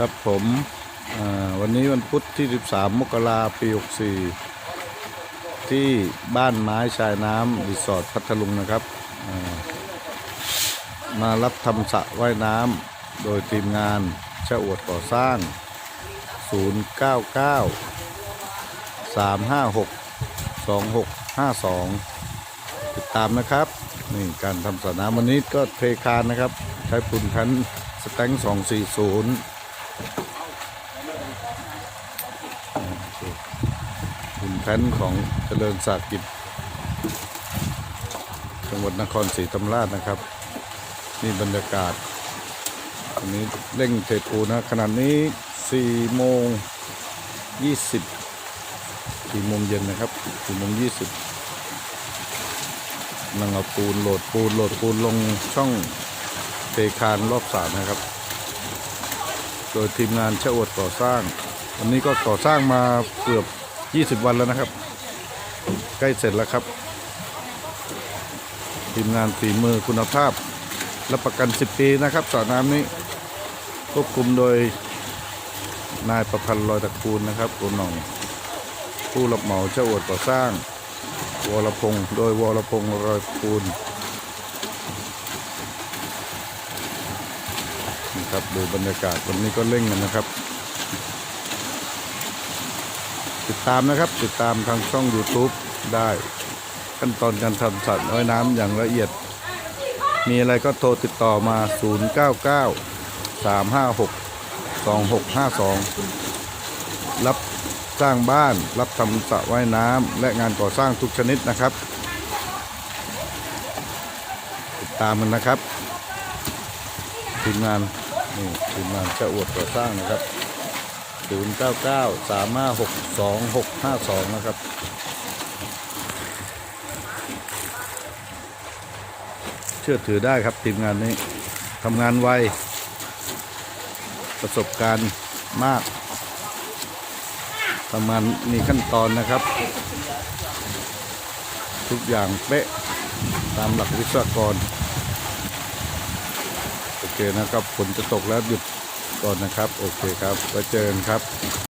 ครับผมวันนี้วันพุธที่ 13 มกราปี 64 ที่บ้านไม้ชายน้ำรีสอร์ทพัทลุงนะครับ มารับทำสระว่ายน้ำโดยทีมงานชะอวดก่อสร้าง 099 356 2652 ติดตามนะครับนี่การทำสระน้ำวันนี้ก็เทคานนะครับ ใช้ปูนคันสแตง240 คุณแพนของเจริญศาสตร์กิจจังหวัดนครศรีธรรมราชนะครับนี่บรรยากาศวันนี้เร่งเทปูนะขนาดนี้4โมง20 4โมงเย็นนะครับ4โมง20นั่งเอาปูนโหลดปูนโหลดปูนลงช่องเทคานรอบสามนะครับ โดยทีมงานเชอวดก่อสร้าง วันนี้ก็ก่อสร้างมาเกือบ 20วันแล้วนะครับ ใกล้เสร็จแล้วครับ ทีมงานฝีมือคุณภาพรับประกัน 10 ปีนะครับสระน้ำนี้ควบคุมโดยนายประพันธ์ลอยตะกูลนะครับคุณหน่องผู้รับเหมาเจ้าอวดก่อสร้าง วรพงศ์โดยวรพงศ์ลอยตระกูลนะครับดูบรรยากาศวันนี้ก็เร่งกันนะครับ ติดตามนะครับ ติดตามทางช่อง YouTube ได้ขั้นตอนการทำสัตว์ว่ายน้ำอย่างละเอียด มีอะไรก็โทรติดต่อมา 099 356 2652 รับสร้างบ้านรับทำสระว่ายน้ำและงานก่อสร้างทุกชนิดนะครับ ติดตามมันนะครับทีมงานนี่ทีมงานจะอวดก่อสร้างนะครับ 099 356 2652 นะครับ เชื่อถือได้ครับทีมงานนี้ทำงานไว ประสบการณ์มากทำงานมีขั้นตอนนะครับ ทุกอย่างเป๊ะตามหลักวิศวกร โอเคนะครับฝนจะตกแล้วหยุด ก่อนนะครับ โอเคครับไว้เจอกันครับ